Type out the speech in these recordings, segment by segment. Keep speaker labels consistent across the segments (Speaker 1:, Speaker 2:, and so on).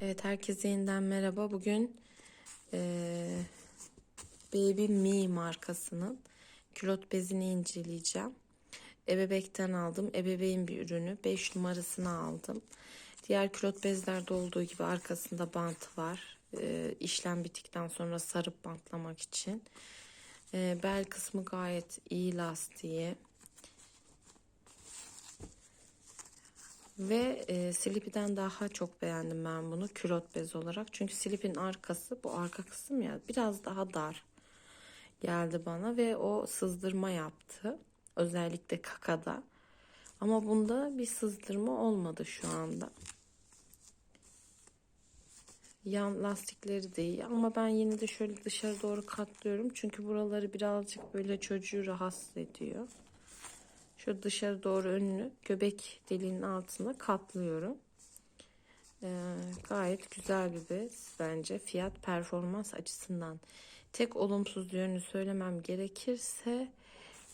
Speaker 1: Evet herkese yeniden merhaba. Bugün eee, Baby Me markasının külot bezini inceleyeceğim. Ebebek'ten aldım. Ebeveyn bir ürünü. 5 numarasını aldım. Diğer külot bezlerde olduğu gibi arkasında bant var. Eee işlem bittikten sonra sarıp bantlamak için. Eee, bel kısmı gayet iyi lastiği. Ve e, Sleepy'den daha çok beğendim ben bunu külot bez olarak. Çünkü Sleepy'nin arkası bu arka kısım ya biraz daha dar geldi bana ve o sızdırma yaptı. Özellikle kakada. Ama bunda bir sızdırma olmadı şu anda. Yan lastikleri de iyi ama ben yine de şöyle dışarı doğru katlıyorum. Çünkü buraları birazcık böyle çocuğu rahatsız ediyor. Şu dışarı doğru önünü göbek deliğinin altına katlıyorum. Ee, gayet güzel bir bez bence fiyat performans açısından. Tek olumsuz yönünü söylemem gerekirse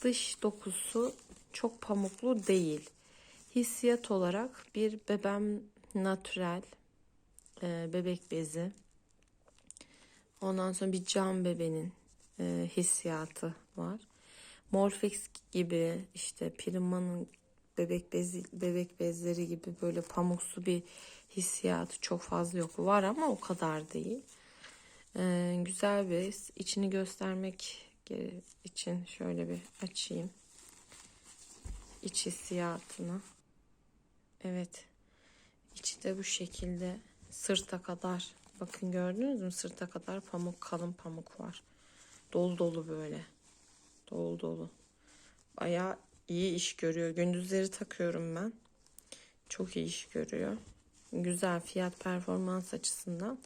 Speaker 1: dış dokusu çok pamuklu değil. Hissiyat olarak bir bebem natürel e, bebek bezi. Ondan sonra bir cam bebenin e, hissiyatı var. Morfex gibi işte Prima'nın bebek bezi, bebek bezleri gibi böyle pamuksu bir hissiyatı çok fazla yok. Var ama o kadar değil. Ee, güzel bez. İçini göstermek için şöyle bir açayım. İç hissiyatını. Evet. İçi de bu şekilde sırta kadar. Bakın gördünüz mü? Sırta kadar pamuk kalın pamuk var. Dolu dolu böyle dolu dolu. Baya iyi iş görüyor. Gündüzleri takıyorum ben. Çok iyi iş görüyor. Güzel fiyat performans açısından.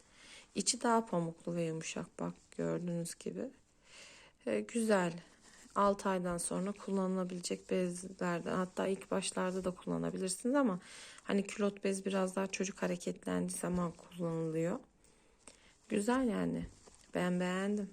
Speaker 1: İçi daha pamuklu ve yumuşak bak gördüğünüz gibi. Ee, güzel. 6 aydan sonra kullanılabilecek bezlerden hatta ilk başlarda da kullanabilirsiniz ama hani külot bez biraz daha çocuk hareketlendiği zaman kullanılıyor. Güzel yani. Ben beğendim.